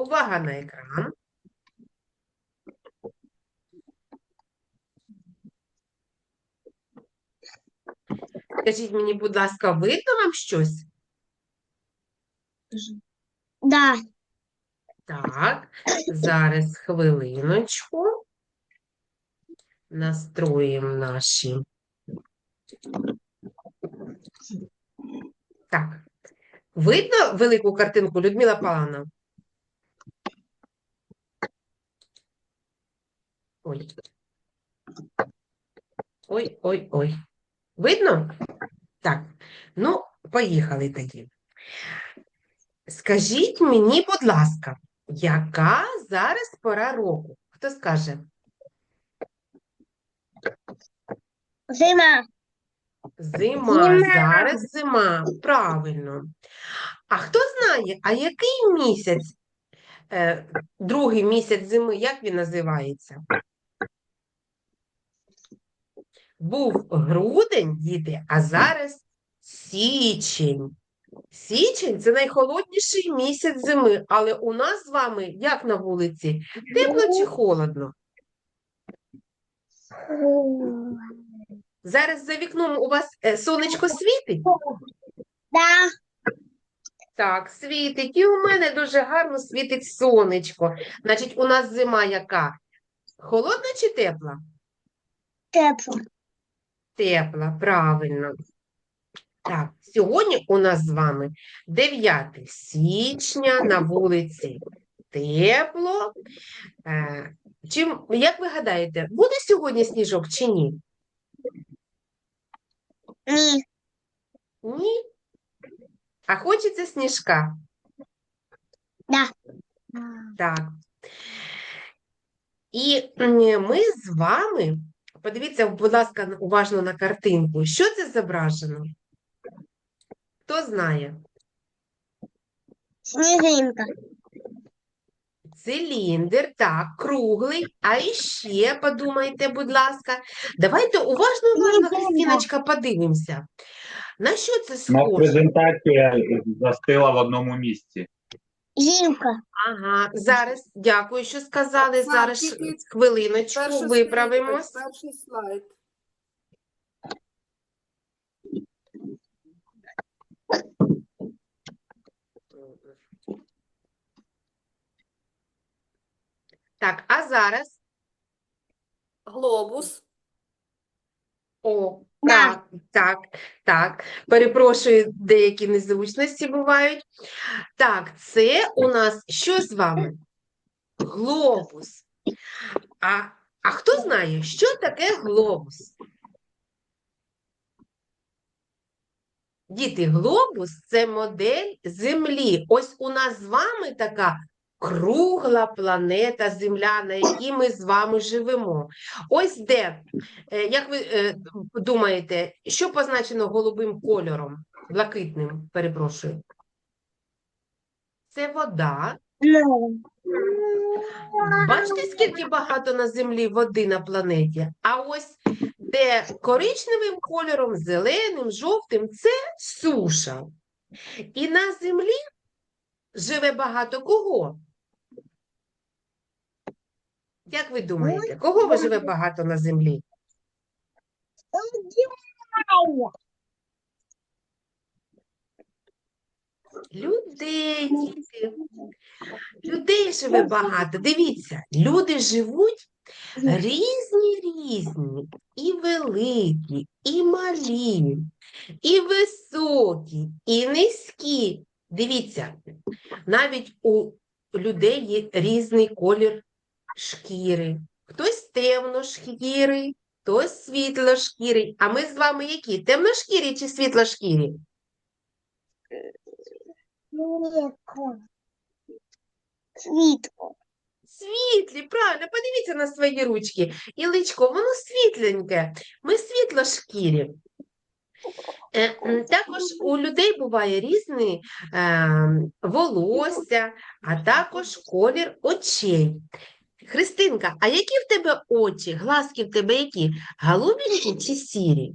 Увага на екран. Скажіть мені, будь ласка, видно вам щось? Да. Так, зараз хвилиночку. Настроїмо наші. Так. Видно велику картинку, Людмила Павловна? Ой. Ой, ой, ой. Видно? Так. Ну, поїхали тоді. Скажіть мені, будь ласка, яка зараз пора року? Хто скаже? Зима. Зима, Зима. зараз зима, правильно. А хто знає, а який місяць, е, другий місяць зими, як він називається? Був грудень, діти, а зараз січень. Січень це найхолодніший місяць зими, але у нас з вами як на вулиці? Тепло чи холодно? Зараз за вікном у вас е, сонечко світить? Да. Так, світить. І у мене дуже гарно світить сонечко. Значить, у нас зима яка? Холодна чи тепла? Тепло. Тепла, правильно. Так, сьогодні у нас з вами 9 січня на вулиці тепло. Е, чим, як ви гадаєте, буде сьогодні сніжок чи ні? Ні. Ні? А хочеться сніжка? Да. Так. І ми з вами, подивіться, будь ласка, уважно на картинку. Що це зображено? Хто знає? Снежинка. Циліндр, так, круглий. А іще подумайте, будь ласка. Давайте уважно, уважно. Христиночка, подивимося. На що це схоже? презентація застила в одному місці. Зимка. Ага, зараз, дякую, що сказали. Зараз тільки хвилиночку, Перша виправимось. сторінка, Перший слайд. Так, а зараз Глобус. О. так, так, так. Перепрошую, деякі незручності бувають. Так, це у нас що з вами? Глобус. А, а хто знає, що таке глобус? Діти, глобус це модель Землі. Ось у нас з вами така кругла планета Земля, на якій ми з вами живемо. Ось де, е, як ви е, думаєте, що позначено голубим кольором, блакитним, перепрошую? Це вода. Бачите, скільки багато на землі води на планеті? А ось де коричневим кольором, зеленим, жовтим це суша. І на землі живе багато кого? Як ви думаєте, кого ви живе багато на землі? Людей, діти. Людей живе багато. Дивіться, люди живуть різні різні, і великі, і малі, і високі, і низькі. Дивіться, навіть у людей є різний колір шкіри. Хтось темношкірий, хтось світлошкірий. А ми з вами які? Темношкірі чи світлошкірі? Світко. Світлі, правильно, подивіться на свої ручки. І личко, воно світленьке. Ми світлошкірі. Е, Також у людей буває різне е, волосся, а також колір очей. Христинка, а які в тебе очі? Глазки в тебе які? Голубенькі чи сірі?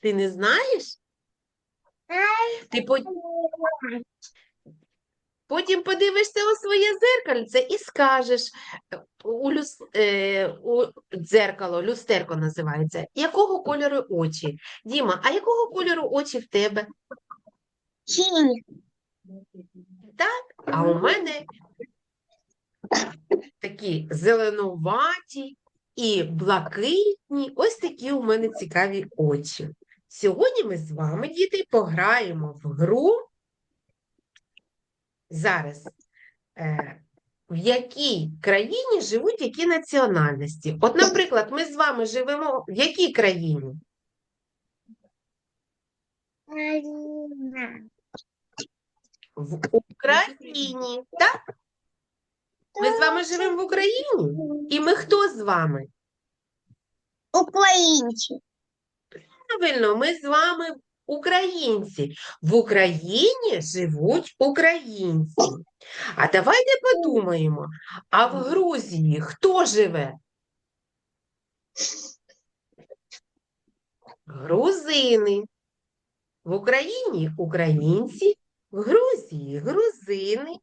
Ти не знаєш? Ти по- потім подивишся у своє зеркальце і скажеш у, люс... е, у дзеркало, люстерко називається, якого кольору очі? Діма, а якого кольору очі в тебе? Синий. А у мене такі зеленуваті і блакитні, ось такі у мене цікаві очі. Сьогодні ми з вами, діти, пограємо в гру зараз. Е, в якій країні живуть які національності? От, наприклад, ми з вами живемо в якій країні? В Україні, так? Ми з вами живемо в Україні? І ми хто з вами? Украинцы. Правильно, ми з вами українці. В Україні живуть українці. А давайте подумаємо, а в Грузії хто живе? Грузини. В Україні українці, в Грузії грузини.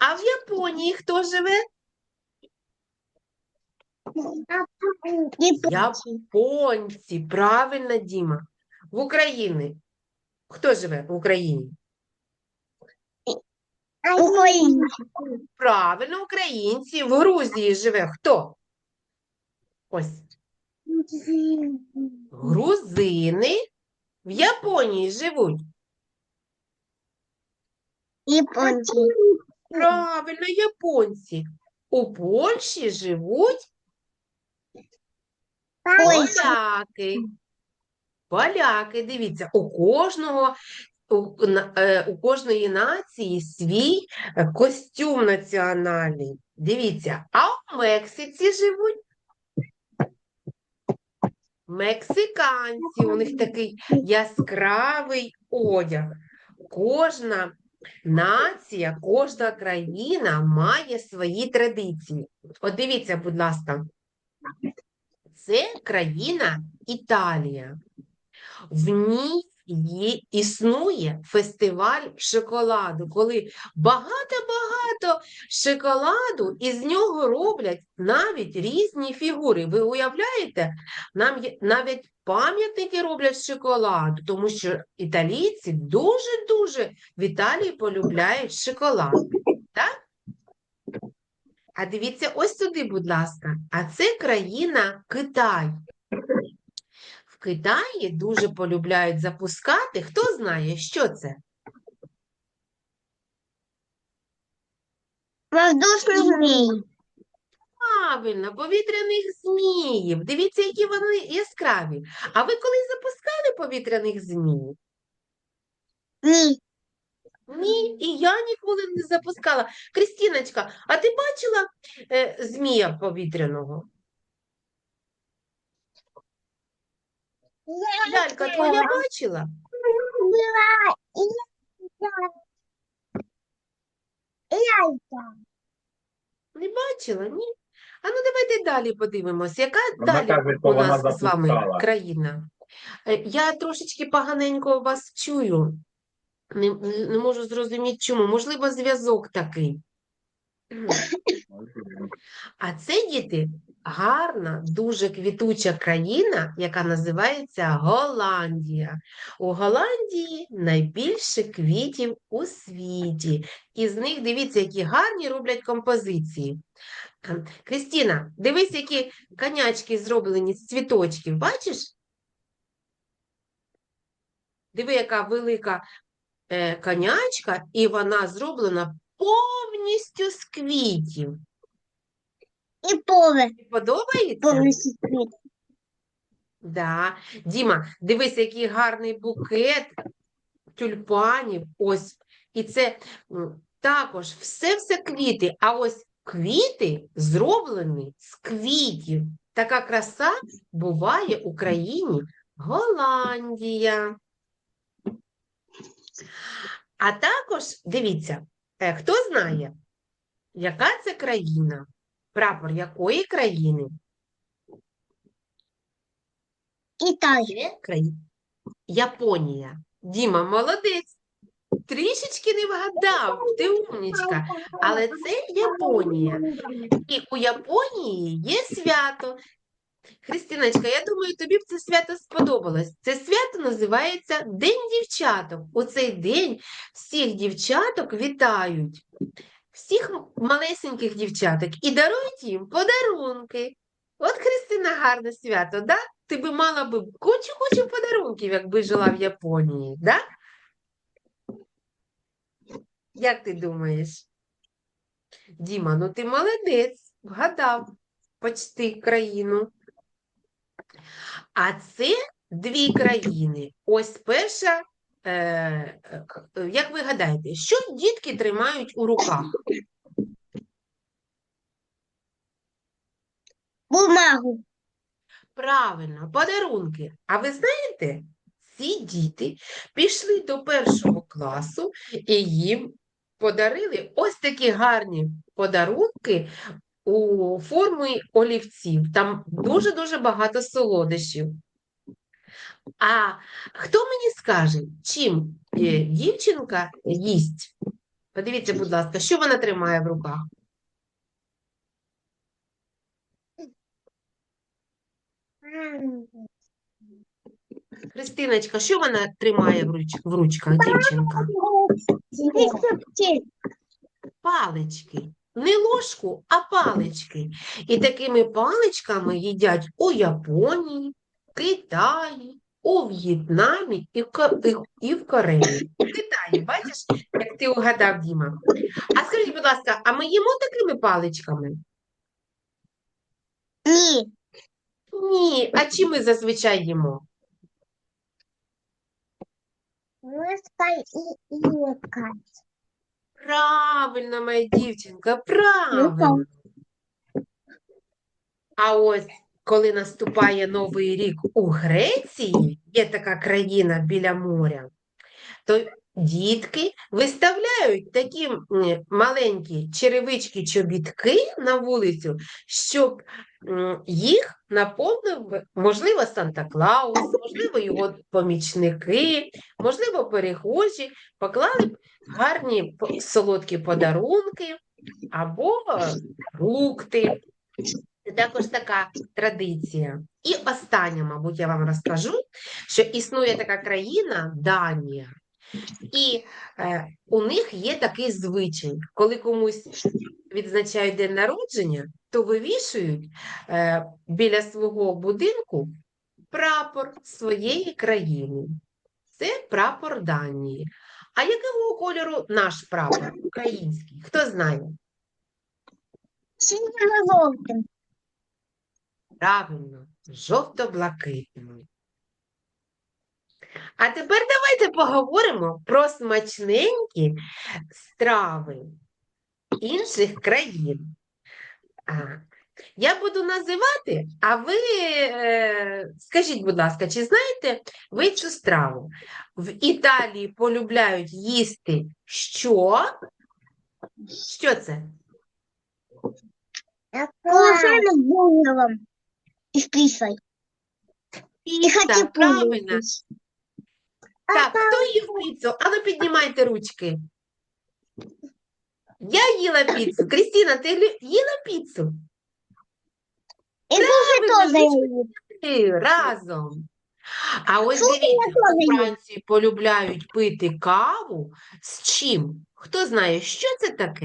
А в Японії хто живе? Японці. Правильно, Діма. В Україні. Хто живе в Україні? Украинцы. Правильно, українці. В Грузії живе хто? Ось. Грузини. В Японії живуть. Японцы. Правильно, японці. У Польщі живуть Польша. поляки. Поляки, дивіться, у кожного. У, е, у кожної нації свій костюм національний. Дивіться, а у Мексиці живуть мексиканці. У них такий яскравий одяг. Кожна нація, кожна країна має свої традиції. От дивіться, будь ласка, це країна Італія. В ній існує фестиваль шоколаду, коли багато-багато шоколаду, і з нього роблять навіть різні фігури. Ви уявляєте? Нам навіть пам'ятники роблять шоколаду, тому що італійці дуже-дуже в Італії полюбляють шоколад. Так? А дивіться ось сюди, будь ласка. А це країна Китай. Китаї дуже полюбляють запускати. Хто знає, що це? Правильно, повітряних зміїв. Дивіться, які вони яскраві. А ви колись запускали повітряних зміїв? Ни. Ні, і я ніколи не запускала. Крістіночка, а ти бачила е, змія повітряного? Лялька, твоя бачила? Была. Яйца. Не бачила, ні? А ну давайте далі подивимось, яка Вона далі каже, що у вона нас з вами запускала. країна? Е, Я трошечки поганенько вас чую. Не, не не можу зрозуміти, чому. Можливо, зв'язок такий. А це, діти, гарна, дуже квітуча країна, яка називається Голландія. У Голландії найбільше квітів у світі. І з них, дивіться, які гарні роблять композиції. Ем, Крістіна, дивись, які конячки зроблені з цвіточків, бачиш? Диви, яка велика е, конячка, і вона зроблена повністю з квітів. И поле. Тобі Подобається? Да. Діма, дивись, який гарний букет тюльпанів. Ось. І це м, також все-все квіти. А ось квіти зроблені з квітів. Така краса буває в Україні Голландія. А також, дивіться, е, хто знає, яка це країна? Прапор якої країни? Италия. Це країна Японія. Діма, молодець. Трішечки не вгадав, ти умнічка. Але це Японія. І у Японії є свято. Христиночка, я думаю, тобі б це свято сподобалось. Це свято називається День дівчаток. У цей день всіх дівчаток вітають, всіх малесеньких дівчаток і дарують їм подарунки. От Христина гарне свято, да? Ти би мала би кучу-кучу подарунків, якби жила в Японії, да? Як ти думаєш? Діма, ну ти молодець, вгадав почти країну. А це дві країни. Ось перша, як ви гадаєте, що дітки тримають у руках? Бумагу. Правильно, подарунки. А ви знаєте, ці діти пішли до першого класу і їм подарили ось такі гарні подарунки у формі олівців. Там дуже-дуже багато солодощів. А хто мені скаже, чим е, дівчинка їсть? Подивіться, будь ласка, що вона тримає в руках? Христиночка, що вона тримає в, руч... в ручках, дівчинка? Палички. Не ложку, а палички. І такими паличками їдять у Японії, Китаї, у В'єтнамі і в, Кореї. В Китаї, бачиш, як ти угадав, Діма. А скажіть, будь ласка, а ми їмо такими паличками? Ні. Ні, а чим ми зазвичай їмо? Ложка і ілка. Правильно, моя дівчинка, правильно. А ось коли наступає Новий рік у Греції, є така країна біля моря, то дітки виставляють такі маленькі черевички-чобітки на вулицю, щоб їх наповнив, можливо, Санта-Клаус, можливо, його помічники, можливо, перехожі, поклали б гарні солодкі подарунки або фрукти. Це також така традиція. І останнє, мабуть, я вам розкажу, що існує така країна Данія, і е, у них є такий звичай, коли комусь відзначають день народження, то вивішують е, біля свого будинку прапор своєї країни. Це прапор Данії. А якого кольору наш прапор український? Хто знає? Синім жовтим. Правильно, жовто-блакитними. А тепер давайте поговоримо про смачненькі страви інших країн. Я буду називати, а ви е, скажіть, будь ласка, чи знаєте ви цю страву? В Італії полюбляють їсти що? Що це? Круассан з. І з піцею. І Піца, правильно. Так, хто їв піцу? А ну піднімайте ручки. Я їла піцу. Крістіна, ти лю- їла піцу? І дуже Правильно, її. Ти разом. А ось Слухай, я дивіться, теж у їм. Франції полюбляють пити каву з чим? Хто знає, що це таке?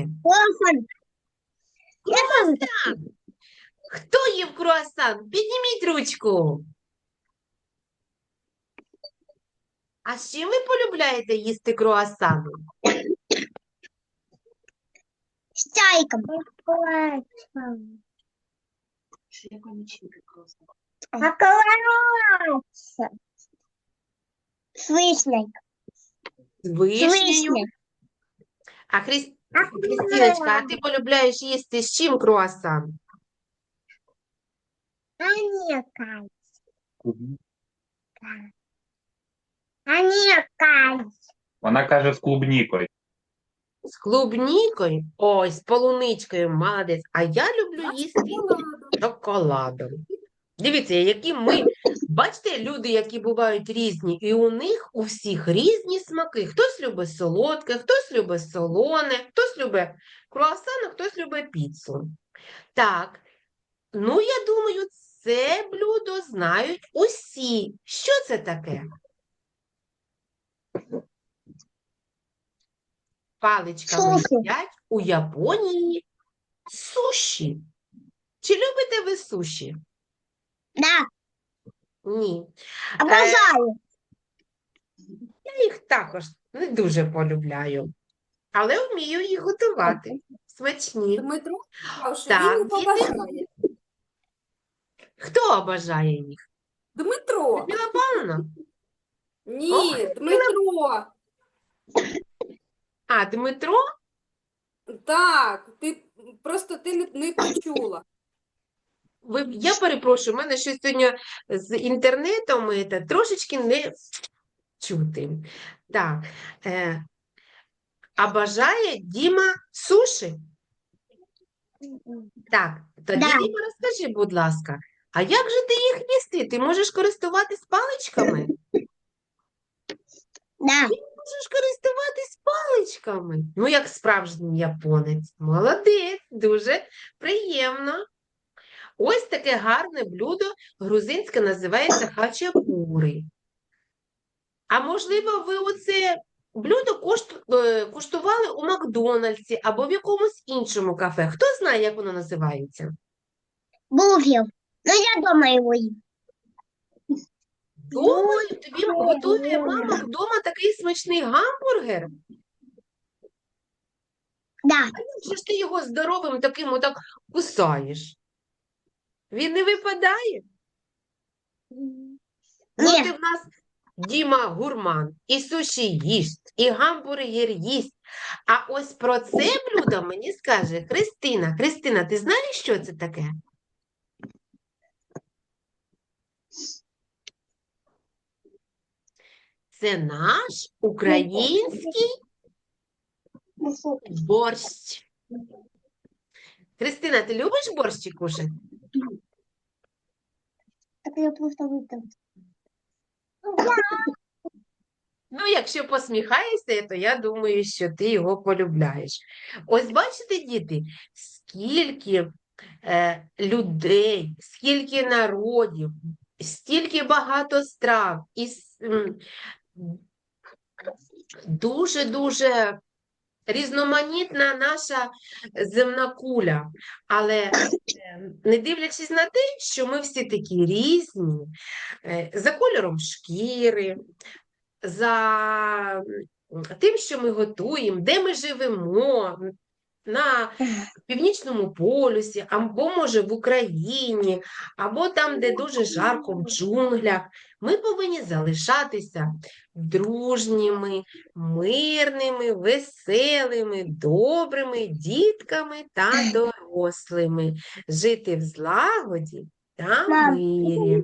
Я так. Хто їв круасан? Підніміть ручку. А з чим ви полюбляєте їсти круасани? З чайком. Шоколад. З вишнею. З З вишнею? вишнею. А Хрис... Христиночка, а ти полюбляєш їсти з чим круасан? А не кай. А не кай. Вона каже з клубнікою. З клубнікою? Ой, з полуничкою, молодець. А я люблю їсти з шоколадом. Дивіться, які ми, бачите, люди, які бувають різні, і у них у всіх різні смаки. Хтось любить солодке, хтось любить солоне, хтось любить круасан, хтось любить піцу. Так, ну я думаю, це блюдо знають усі. Що це таке? Паличками Суші. їдять у Японії суші. Чи любите ви суші? Да, Ні. обожаю. Я їх також не дуже полюбляю, але вмію їх готувати. Смачні. Дмитро Так, він. Хто обожає їх? Дмитро. Людмила Павловна? Ні, Дмитро. А, Дмитро? Так, ти просто ти не, не почула. Ви, я перепрошую, у мене щось сьогодні з інтернетом е, та, трошечки не чути. Так. Е, а бажає Діма суші? Так, тоді Да. Діма, розкажи, будь ласка, а як же ти їх їсти? Ти можеш користуватись паличками? Да, Можеш користуватись паличками. Ну, як справжній японець. Молодець, дуже приємно. Ось таке гарне блюдо грузинське називається хачапури. А можливо, ви оце блюдо е, куштували у Макдональдсі або в якомусь іншому кафе. Хто знає, як воно називається? бургер. Ну, я дома его ем. Думаю, тобі готує мама вдома такий смачний гамбургер. Да, Як же ж ти його здоровим таким отак кусаєш? Він не випадає? Ну, Ні. ти в нас Діма гурман, і суші їсть, і гамбургер їсть. А ось про це блюдо мені скаже Христина. Христина, ти знаєш, що це таке? Це наш український борщ. Христина, ти любиш борщі кушати? Я просто вытащу. Ну, якщо посміхаєшся, то я думаю, що ти його полюбляєш. Ось бачите, діти, скільки е, людей, скільки народів, стільки багато страв і дуже-дуже різноманітна наша земна куля. Але е, не дивлячись на те, що ми всі такі різні, е, за кольором шкіри, за тим, що ми готуємо, де ми живемо, на північному полюсі, або, може, в Україні, або там, де дуже жарко, в джунглях, ми повинні залишатися дружніми, мирними, веселими, добрими дітками та дорослими, жити в злагоді та мирі.